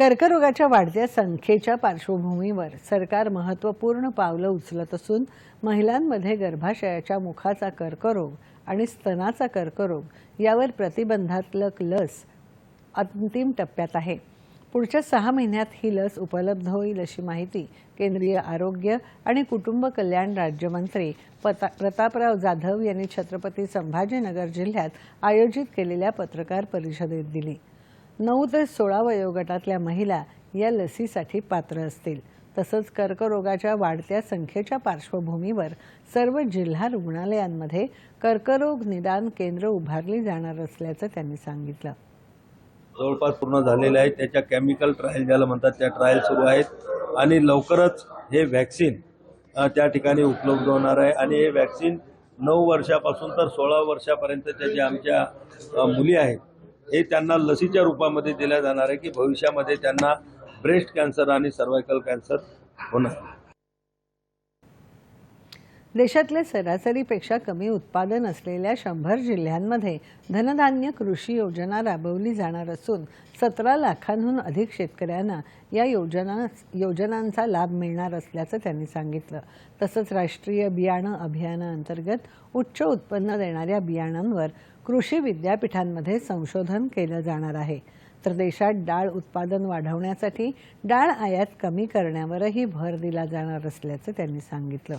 कर्करोगाच्या वाढत्या संख्येच्या पार्श्वभूमीवर सरकार महत्त्वपूर्ण पावलं उचलत असून महिलांमध्ये गर्भाशयाच्या मुखाचा कर्करोग आणि स्तनाचा कर्करोग यावर प्रतिबंधात्मक लस अंतिम टप्प्यात आहे. पुढच्या सहा महिन्यात ही लस उपलब्ध होईल अशी माहिती केंद्रीय आरोग्य आणि कुटुंब कल्याण राज्यमंत्री पता प्रतापराव जाधव यांनी छत्रपती संभाजीनगर जिल्ह्यात आयोजित केलेल्या पत्रकार परिषदेत दिली. नऊ ते सोळा वयोगटातल्या महिला या लसीसाठी पात्र असतील. तसंच कर्करोगाच्या वाढत्या संख्येच्या पार्श्वभूमीवर सर्व जिल्हा रुग्णालयांमध्ये कर्करोग निदान केंद्र उभारली जाणार असल्याचं त्यांनी सांगितलं. जवळपास पूर्ण झालेले आहेत. त्याच्या केमिकल ट्रायल ज्याला म्हणतात त्या ट्रायल सुरू आहेत. आणि लवकरच हे व्हॅक्सिन त्या ठिकाणी उपलब्ध होणार आहे. आणि हे व्हॅक्सिन नऊ वर्षापासून तर सोळा वर्षापर्यंतच्या ज्या आमच्या मुली आहेत हे त्यांना लसीच्या रूपामध्ये दिल्या जाणार आहे की भविष्यामध्ये त्यांना ब्रेस्ट कॅन्सर आणि सर्वायकल कॅन्सर होणार. देशातल्या सरासरीपेक्षा कमी उत्पादन असलेल्या शंभर जिल्ह्यांमध्ये धनधान्य कृषी योजना राबवली जाणार असून सतरा लाखांहून अधिक शेतकऱ्यांना या योजना योजनांचा लाभ मिळणार असल्याचं त्यांनी सांगितलं. तसंच राष्ट्रीय बियाणं अभियानाअंतर्गत उच्च उत्पन्न देणाऱ्या बियाणांवर कृषी विद्यापीठांमध्ये संशोधन केलं जाणार आहे. तर देशात डाळ उत्पादन वाढवण्यासाठी डाळ आयात कमी करण्यावरही भर दिला जाणार असल्याचं त्यांनी सांगितलं.